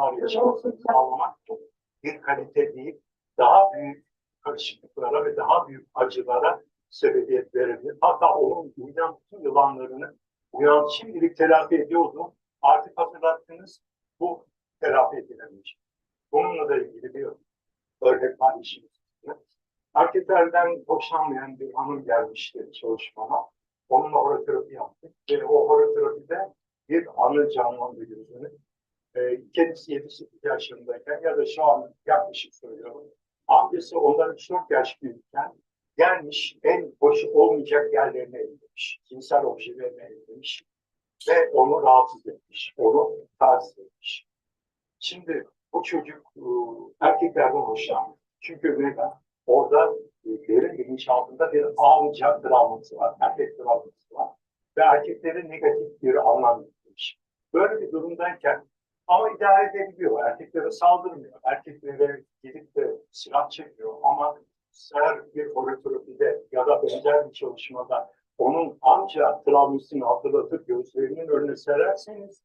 çalışmalar yaşamasını bir kalite değil, daha büyük karışıklıklara ve daha büyük acılara sebebiyet verebilir. Hatta onun uyan bütün yılanlarını uyan şimdilik telafi ediyordu. Artık hatırlattınız bu telafi edilemiş. Bununla da ilgili bir örnek paylaşayım. sizinle. Erkeklerden hoşlanmayan bir hanım gelmişti çalışmama. Onunla oroterapi yaptık ve o oroterapide bir anı canlandı gözünü. Ee, kendisi 7-8 yaşındayken ya da şu an yaklaşık söylüyorum. Amcası ondan 3-4 yaş büyükken gelmiş en hoş olmayacak yerlerine ellemiş. Cinsel objelerine ellemiş. Ve onu rahatsız etmiş. Onu taciz etmiş. Şimdi bu çocuk e, erkeklerden hoşlanmıyor. Çünkü neden? Orada e, derin bilinçaltında bir amca travması var. Erkek travması var. Ve erkeklere negatif bir anlam yüklemiş. Böyle bir durumdayken ama idare edebiliyor. Erkeklere saldırmıyor. Erkeklere gidip de silah çekiyor. Ama her bir koreografide ya da benzer bir çalışmada onun amca travmasını hatırlatıp gözlerinin önüne sererseniz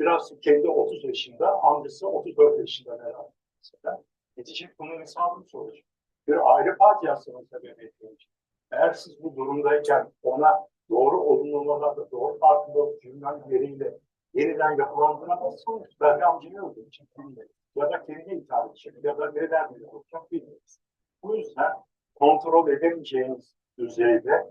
biraz kendi 30 yaşında, amcası 34 yaşında herhalde. Mesela. Yetişip bunun hesabını soracak. Bir aile faciasına sebebiyet verecek. Eğer siz bu durumdayken ona doğru olumlamalarda, doğru farkındalık cümleleriyle yeniden yapılandıramazsanız belki amcayı öldürecek bilmiyorum. Ya da kendi intihar edecek ya da neden bile olacak bilmiyoruz. Bu yüzden kontrol edemeyeceğiniz düzeyde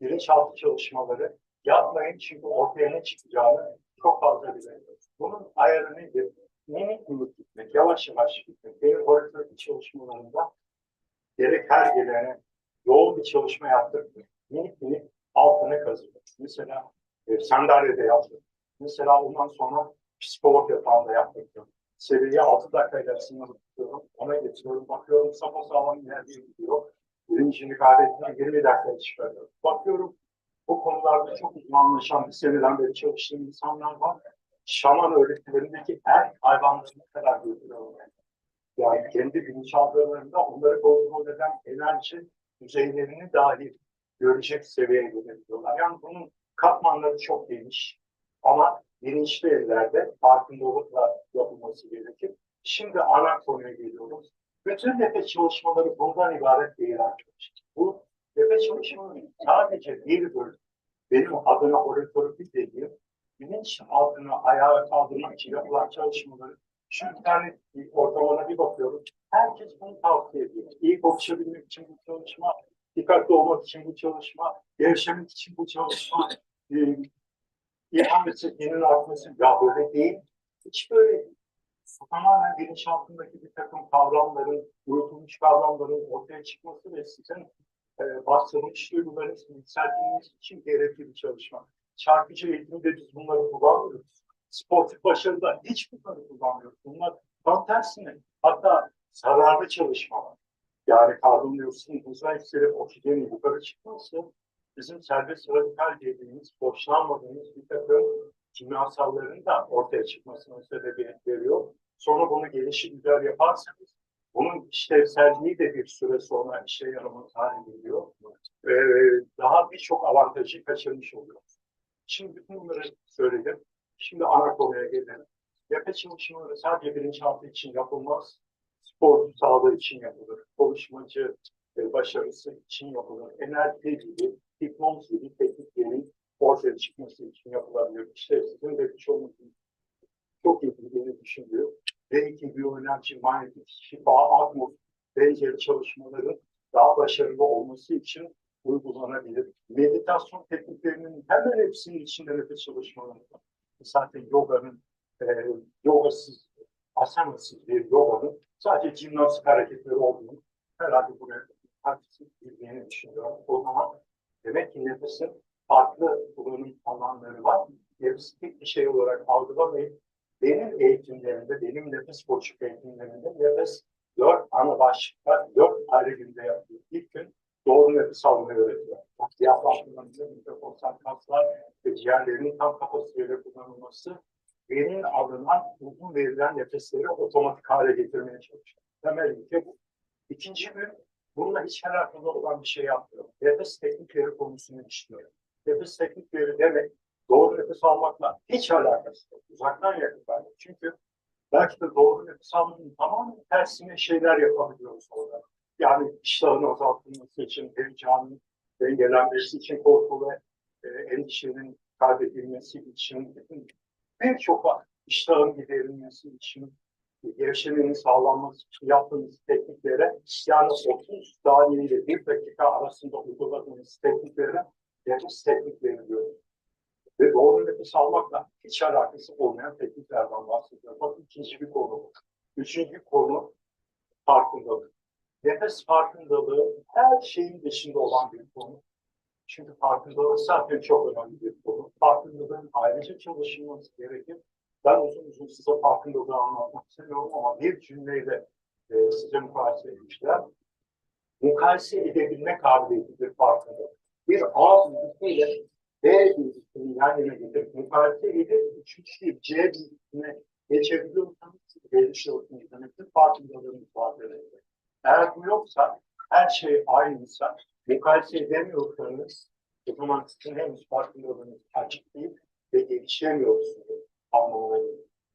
bilinçaltı çalışmaları yapmayın çünkü ortaya ne çıkacağını çok fazla bilemiyoruz. Bunun ayarı nedir? Minik minik gitmek, yavaş yavaş gitmek. Benim oradaki çalışmalarımda gerek her gelene yoğun bir çalışma yaptırdım. Minik minik altını kazıyorum. Mesela e, sandalyede yaptım. Mesela ondan sonra psikolog yatağında yaptırdım. Seviye 6 dakikayla sınırı tutuyorum. Ona getiriyorum. Bakıyorum sapasağlam ilerleye gidiyor. Birincini kaybettiğinde 20 dakikaya çıkarıyorum. Bakıyorum bu konularda çok uzmanlaşan bir seneden beri çalıştığım insanlar var. Şaman öğretilerindeki her hayvanlarına kadar götürüyorlar. Yani kendi bilinçaltlarında onları kontrol eden enerji düzeylerini dahi görecek seviyeye gelebiliyorlar. Yani bunun katmanları çok geniş ama bilinçli ellerde farkındalıkla yapılması gerekir. Şimdi ana konuya geliyoruz. Bütün nefes çalışmaları bundan ibaret değil arkadaşlar. Bu nefes çalışmaları sadece bir bölüm. Benim adına oratörlük dediğim bilinç altına ayağa kaldırmak için yapılan çalışmaları şu internet ortamına bir bakıyorum. Herkes bunu tavsiye ediyor. İyi konuşabilmek için bu çalışma, dikkatli olmak için bu çalışma, gevşemek için bu çalışma, ilham etkinliğinin artması ya böyle değil. Hiç böyle değil. Tamamen bilinçaltındaki bir takım kavramların, unutulmuş kavramların ortaya çıkması ve sizin e, bastırılmış duygularınızı yükseltmeniz için gerekli bir çalışma. Şarkıcı eğitimde biz bunları kullanmıyoruz. Sportif başarıda hiç bunları kullanmıyoruz. Bunlar tam tersine hatta zararlı çalışmalar. Yani karbondioksit hızla yükselip yukarı çıkması bizim serbest radikal dediğimiz, hoşlanmadığımız bir takım kimyasalların da ortaya çıkmasına sebebiyet veriyor. Sonra bunu gelişi güzel yaparsanız bunun işlevselliği de bir süre sonra işe yaramaz hale geliyor. Ee, daha birçok avantajı kaçırmış oluyoruz. Şimdi bütün bunları söyledim. Şimdi ana konuya gelelim. Nefes çalışmaları sadece bilinçaltı için yapılmaz. Spor sağlığı için yapılır. Konuşmacı e, başarısı için yapılır. Enerji gibi, hipnoz gibi tekniklerin ortaya çıkması için yapılabilir. İşte sizin de birçoğunuz çok bildiğini düşünüyor. Belki biyoenerji, manyetik, şifa, atmos, benzeri çalışmaların daha başarılı olması için uygulanabilir. Meditasyon tekniklerinin hemen hepsinin içinde nefes çalışmaları. Zaten yoganın, e, yogasız, asanasız bir yoganın sadece jimnastik hareketleri olduğunu herhalde nefesin farklı kullanım alanları var. Tek bir şey olarak algılamayıp benim eğitimlerimde, benim nefes koçluk eğitimlerimde nefes dört ana başlıkta, dört ayrı günde yapıyor. İlk gün doğru nefes almayı öğretiyor. Diyaframlarında mikrofonsal kaslar ve ciğerlerinin tam kapasiteyle kullanılması benim alınan uzun verilen nefesleri otomatik hale getirmeye çalışıyor. Temel ilke bu. İkinci gün bununla hiç alakalı olan bir şey yapmıyorum. Nefes teknikleri konusunu işliyorum. Nefes teknikleri demek doğru nefes almakla hiç alakası yok. Uzaktan yakından. Çünkü belki de doğru nefes almanın tamamen tersine şeyler yapabiliyoruz orada. Yani iştahın azaltılması için, heyecanın dengelenmesi için, korku ve e, endişenin kaybedilmesi için, birçok iştahın giderilmesi için, gevşemenin sağlanması için yaptığımız tekniklere, yani 30 saniye ile 1 dakika arasında uyguladığımız tekniklere nefes teknikleri diyoruz. Ve doğru nefes almakla hiç alakası olmayan tekniklerden bahsediyorum. Bakın ikinci bir konu. Üçüncü konu farkındalık. Nefes farkındalığı her şeyin dışında olan bir konu. Çünkü farkındalık zaten çok önemli bir konu. Farkındalığın ayrıca çalışılması gerekir. Ben uzun uzun size farkındalığı anlatmak istemiyorum ama bir cümleyle e, size mukayese etmişler. Mukayese edebilme kabiliyetidir farkındalık. Bir A bilgisiyle B bilgisini yan yana getirip mukayese edip üçüncü C bilgisine geçebiliyorsanız gelişiyorsunuz demektir. Farkındalığınız var demektir. Eğer bu yoksa, her şey aynıysa, mukayese edemiyorsanız, o zaman sizin henüz farkındalığınız açık değil ve gelişemiyorsunuz anlamına.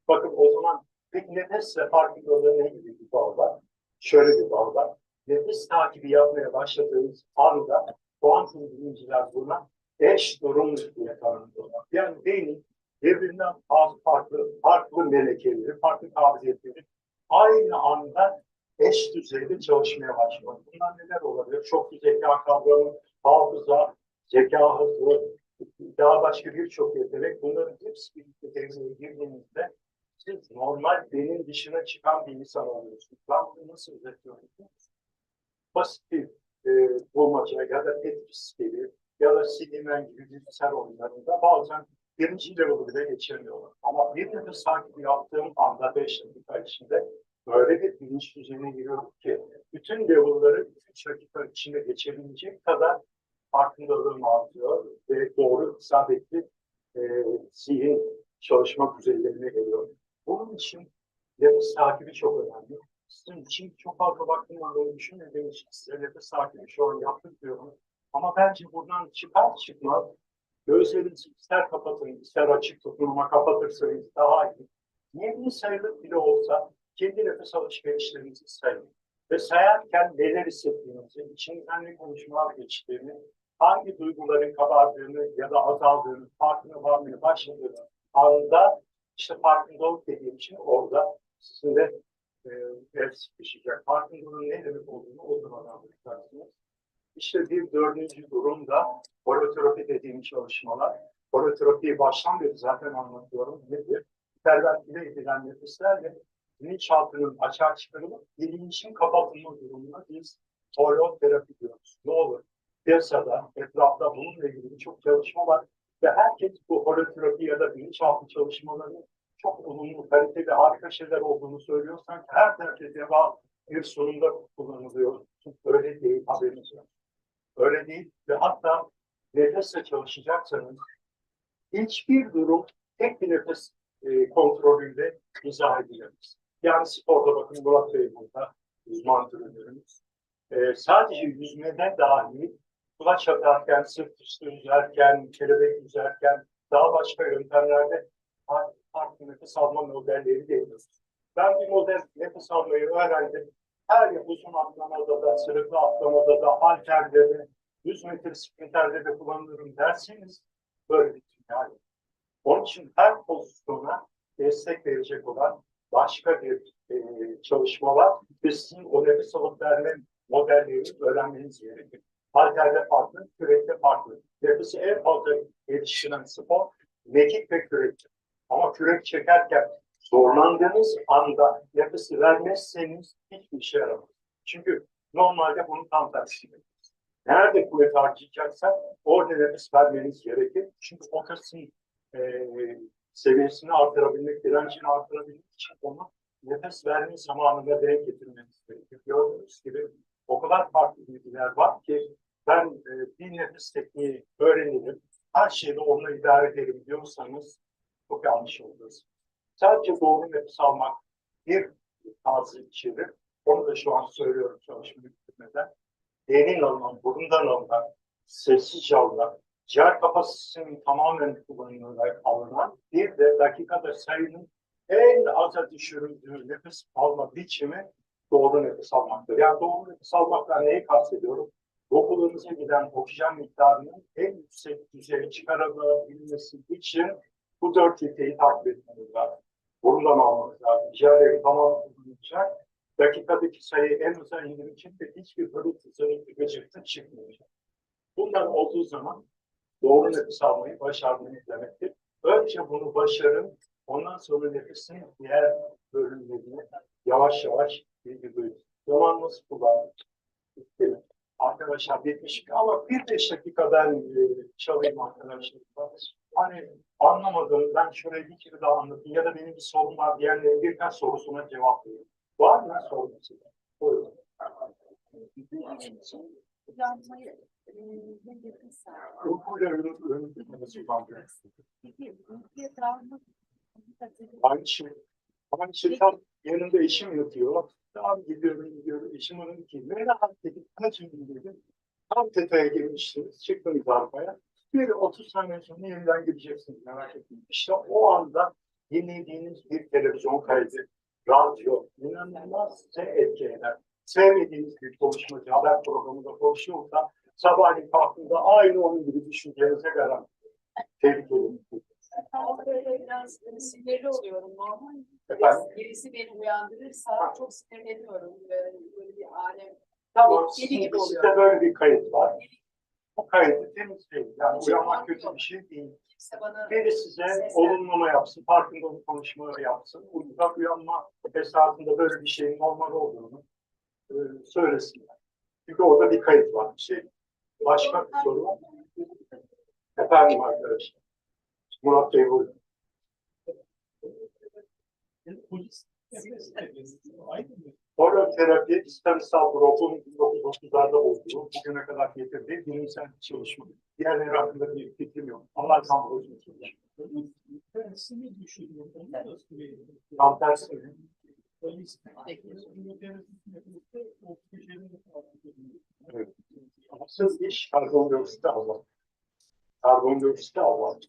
Bakın o zaman peki nefesle farkındalığı ne gibi bir bağ var? Şöyle bir bağ var. Nefes takibi yapmaya başladığınız anda kuantum bilimciler buna eş durum diye tanımlıyorlar. Yani beynin birbirinden az farklı, farklı melekeleri, farklı kabiliyetleri aynı anda eş düzeyde çalışmaya başlıyor. Bunlar neler olabilir? Çok zeka kavramı, hafıza, zeka hızı, daha başka birçok yetenek. Bunların hepsi birlikte devreye girdiğinizde siz normal benim dışına çıkan bir insan oluyorsunuz. Ben bunu nasıl musunuz? Basit bir e, bulmaca ya da Tetris gibi ya da Sildimen gibi bilgisayar oyunlarında bazen birinci level'ı bile geçemiyorlar. Ama bir nefes takibi yaptığım anda 5 dakika içinde böyle bir bilinç düzeyine giriyorum ki bütün level'ları 3 dakika içinde geçebilecek kadar farkındalığım artıyor ve doğru isabetli e, zihin çalışma düzeylerine geliyor. Bunun için nefes takibi çok önemli. Sizin için çok fazla vaktim olduğunu düşünmediğim için size nefes takibi şu an yaptık diyorum. Ama bence buradan çıkar çıkmaz gözlerinizi ister kapatın, ister açık tutun ama kapatırsanız daha iyi. 20 sayılık bile olsa kendi nefes alışverişlerinizi sayın. Ve sayarken neler hissettiğinizi, içinizden ne konuşmalar geçtiğini, hangi duyguların kabardığını ya da azaldığını, farkına varmaya başladığını anda işte farkındalık dediğim için orada sizinle e, el sıkışacak. Farkındalığın ne demek olduğunu o zaman anlayacaksınız. İşte bir dördüncü durum da holoterapi dediğim çalışmalar. Holoterapiyi baştan beri zaten anlatıyorum. Nedir? Pervertile edilen nefeslerle bilinçaltının açığa çıkarılıp bilinçin kapatılma durumuna biz holoterapi diyoruz. Ne olur? Piyasada, etrafta bununla ilgili birçok çalışma var ve herkes bu holoterapi ya da bilinçaltı çalışmalarının çok olumlu, kaliteli, harika şeyler olduğunu söylüyor. Sanki her dertte deva bir sorunda kullanılıyor. Öyle değil, haberiniz yok. Öyle değil ve hatta nefesle çalışacaksanız hiçbir durum tek bir nefes e, kontrolüyle izah edilemez. Yani sporda bakın Murat Bey burada uzman tribünümüz. E, sadece yüzmeden dahi kulaç atarken, sırt üstü yüzerken, kelebek yüzerken daha başka yöntemlerde farklı, farklı nefes alma modelleri deniyoruz. Ben bir model nefes almayı öğrendim. Her yıl uzun atlamada da, sırıklı atlamada da, halterde de, 100 metre sprinter'de de kullanırım derseniz böyle bir dünya. Onun için her pozisyona destek verecek olan başka bir e, çalışma var. Ve sizin o nefes alıp verme modellerini öğrenmeniz Halterde farklı, kürekte farklı. Nefesi en fazla geliştiren spor mekik ve kürektir. Ama kürek çekerken zorlandığınız anda nefesi vermezseniz hiçbir işe yaramaz. Çünkü normalde bunun tam tersi. Nerede kuvvet harcayacaksak orada nefes vermeniz gerekir. Çünkü o kasın e, seviyesini artırabilmek, direncini artırabilmek için onu nefes verme zamanında denk getirmeniz gerekir. Gördüğünüz gibi o kadar farklı bilgiler var ki ben e, bir nefes tekniği öğrenirim, her şeyde onunla idare ederim diyorsanız çok yanlış oluruz. Sadece doğru nefes almak bir tarzı içerir. Onu da şu an söylüyorum çalışmayı bitirmeden. Derin alınan, burundan alınan, sessizce alınan, ciğer kapasitesinin tamamen kullanılarak alınan bir de dakikada sayının en aza düşürüldüğü nefes alma biçimi doğru nefes almaktır. Yani doğru nefes almaktan neyi kastediyorum? Dokularınıza giden oksijen miktarının en yüksek düzeye çıkarılabilmesi için bu dört ilkeyi takip etmeniz lazım. Burundan almanız lazım. Ciğerleri tamam kullanacak. Dakikadaki sayı en uza indirirken de hiçbir hırıltı, zırıltı, gıcırtı çıkmayacak. Bunlar olduğu zaman doğru nefes almayı başardığınız demektir. Önce bunu başarın, ondan sonra nefesin diğer bölümlerini yavaş yavaş bilgi duyun. Zaman nasıl kullanılır? Arkadaşlar bitmiş ama bir beş dakika ben e, çalayım arkadaşlar. Hani anlamadım, ben şöyle bir kere daha anlatayım ya da benim bir sorum var diyenlerin birkaç sorusuna cevap vereyim. Var mı sorun size? Buyurun. Uyanmayı. Uykuyla dalmak Aynı şey. Aynı şey tam yanında eşim yatıyor. Tamam gidiyorum gidiyorum. Eşim onun ki ne rahat dedik. Kaçın dedim. Tam teteye girmiştiniz. Çıktınız arkaya. Bir 30 saniye sonra yeniden gideceksiniz. Merak etmeyin. İşte o anda dinlediğiniz bir televizyon kaydı, radyo inanılmaz size etki eder. Sevmediğiniz bir konuşmacı haber programında konuşuyorsa sabahleyin kalktığında aynı onun gibi düşüneceğinize garanti. Tehlikeli. Böyle biraz sinirli oluyorum normal. Efendim? Birisi beni uyandırırsa çok sinirleniyorum. Böyle, böyle bir alem. Tamam, Deli gibi oluyor. sizde böyle bir kayıt var. Bu kaydı temizleyin. Yani uyanmak kötü bir şey değil. Kimse bana Biri size Sesler. olumlama yapsın, farkındalık konuşmaları yapsın. Uykudan uyanma esasında böyle bir şeyin normal olduğunu e, söylesinler. Çünkü orada bir kayıt var. Bir şey. Başka bir soru var. Efendim arkadaşlar. Murat Bey buyurun. Holoterapi İstanbul Grubun 1930'larda olduğu, bugüne kadar getirdiği bilimsel çalışma. Diğerleri hakkında bir fikrim yok. Allah tam olsun çalışma. Tam tersi mi? Evet. Asıl iş karbondioksiti almak. Karbondioksiti almak.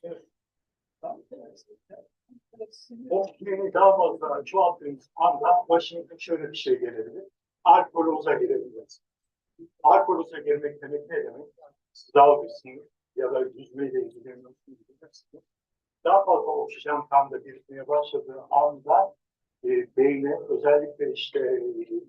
O yeni daha fazla çoğalttığınız anda başınıza şöyle bir şey gelebilir. Alkoloza girebiliriz. Alkoloza girmek demek ne demek? Siz dalgısınız ya da yüzmeyle bilirsiniz. Daha fazla oksijen kanda birikmeye başladığı anda e, beyne özellikle işte e,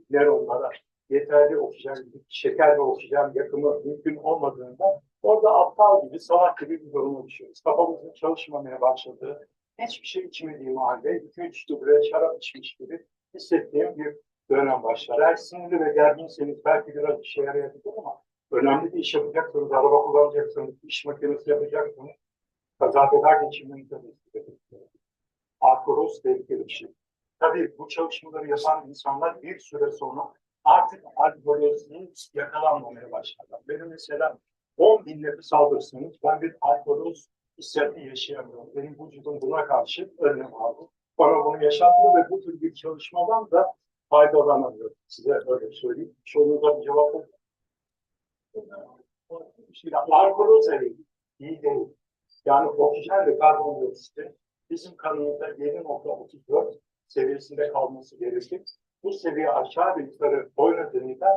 nöronlara yeterli oksijen, şeker ve oksijen yakımı mümkün olmadığında orada aptal gibi, salak gibi bir duruma düşüyoruz. Kafamızın çalışmamaya başladığı, hiçbir şey içmediğim halde 2-3 duble şarap içmiş gibi hissettiğim bir dönem başlar. Eğer sinirli ve gerginseniz belki biraz işe yarayabilir ama önemli bir iş yapacaksınız, araba kullanacaksınız, iş makinesi yapacaksınız. Kaza bela geçirmeniz de Arkoroz tehlikeli bir şey. Tabii bu çalışmaları yapan insanlar bir süre sonra artık alkolozun yakalanmamaya başlarlar. Benim mesela 10 bin nefes aldırsanız ben bir alkoloz hissiyatı yaşayamıyorum. Benim vücudum buna karşı önlem aldı. Bana bunu yaşatmıyor ve bu tür bir çalışmadan da faydalanamıyorum. Size öyle söyleyeyim. Sorunuza bir cevap yok. Şimdi alkoloz iyi, iyi değil. Yani oksijen ve karbondioksiti bizim kanımızda 7.34 seviyesinde kalması gerekir. Bu seviye aşağı ve yukarı oynadığında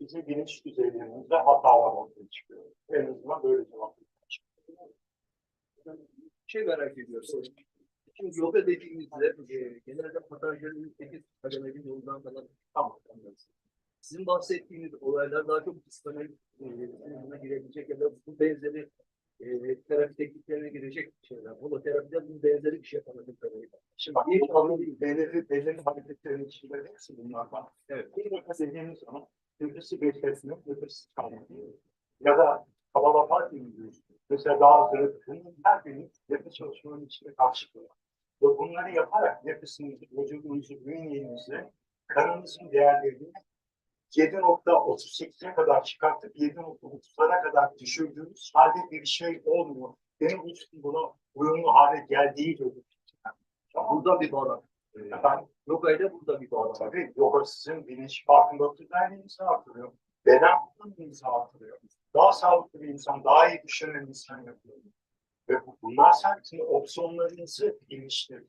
bizim bilinç düzeylerimizde hatalar ortaya çıkıyor. En azından böyle cevap şey merak ediyorsun. Şimdi yoga dediğimizde e, genelde Patanjali'nin 8 kademeli yoldan falan tam anlarız. Sizin bahsettiğiniz olaylar daha çok psikolojik e, sınıfına girebilecek ya da bu benzeri e, terapi tekniklerine girecek şeyler. Holoterapide bu benzeri bir şey yapamadığım kadarıyla. Şimdi bak bu konunun belirli, belirli hareketlerin içinde hepsi bunlar var. Evet. Bir nefes dediğimiz zaman nefesi bekletmek, nefes çıkarmak. Ya da kavala parti diyoruz. Mesela daha zırh, bunun her biri nefes çalışmanın içinde karşılığı var. Ve bunları yaparak nefesinizi, vücudunuzu, bünyenizi, kanınızın değerlerini 7.38'e kadar çıkartıp 7.30'lara kadar düşürdüğünüz halde bir şey olmuyor. Benim vücudum buna uyumlu hale geldiği gibi. Burada bir bağlam. Efendim, yoga ile burada bir bağlam. tabii yoga sizin bilinç farkındalık düzenliğinizi artırıyor. Beden kullanımınızı artırıyor. Daha sağlıklı bir insan, daha iyi düşünen insan yapıyor. Ve bu- bunlar sayesinde opsiyonlarınızı geliştiriyor.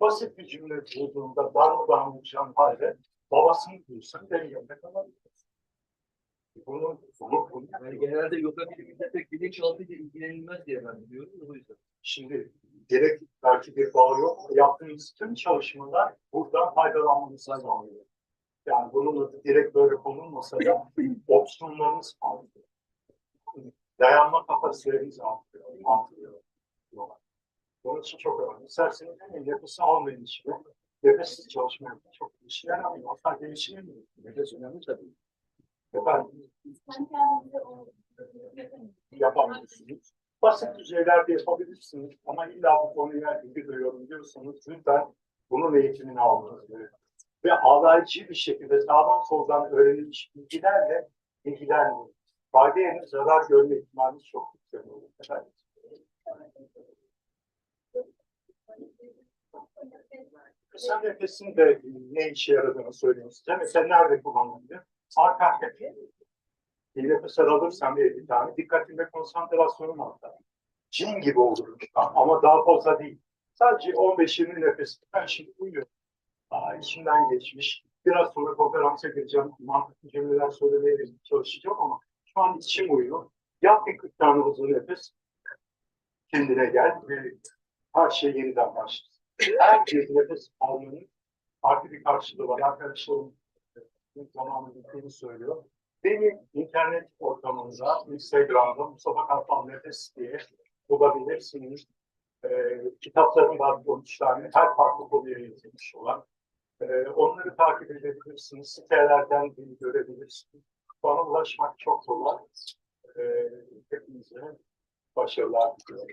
Basit bir cümle bulduğunda darmadan olacağın halde babasını duysan deniyor. Ne kadar bunu, bunu, bunu Yani genelde yoga biliminde pek bilinçaltıyla ilgilenilmez diye ben biliyorum o yüzden. Şimdi direkt belki bir bağ yok. Yaptığımız tüm çalışmalar buradan faydalanmamızı sağlıyor. Yani bunun adı direkt böyle konulmasa da opsiyonlarımız artıyor. Dayanma kapasitelerimiz artıyor. artıyor. Onun için çok önemli. İsterseniz nefesi almayın içine. Nefessiz çalışma yapın. Çok işe yaramıyor. Hatta gelişmiyor. Nefes önemli tabii. Efendim, o yapamıyorsunuz. Basit düzeylerde yapabilirsiniz ama illa bu konuya ilgi duyuyorum diyorsanız lütfen bunun eğitimini almanız. Ve alaycı bir şekilde sağdan soldan öğrenilmiş bilgilerle ilgilenmeyin. Fayda yerine zarar görme ihtimaliniz çok yüksek olur. Efendim, kısa nefesin de ne işe yaradığını söyleyeyim size. Mesela nerede kullanılıyor? Arka arkaya. Bir nefes alırsam bir bir tane dikkatim ve konsantrasyonum artar. Cin gibi olurum ama daha fazla değil. Sadece 15-20 nefes. Ben şimdi uyuyorum. Aa, içimden geçmiş. Biraz sonra konferansa gireceğim. Mantıklı cümleler söylemeye çalışacağım ama şu an içim uyuyor. Yap bir 40 tane uzun nefes. Kendine gel ve her şey yeniden başlasın. Her bir nefes almanın farklı bir karşılığı var. Arkadaşlarım e, zamanı bittiğini söylüyor. Benim internet ortamında, Instagram'da Mustafa Kartal Nefes diye bulabilirsiniz. Ee, kitaplarım var 13 tane, her farklı konuya yazılmış olan. Ee, onları takip edebilirsiniz, sitelerden beni görebilirsiniz. Bana ulaşmak çok kolay. Ee, hepinize başarılar diliyorum.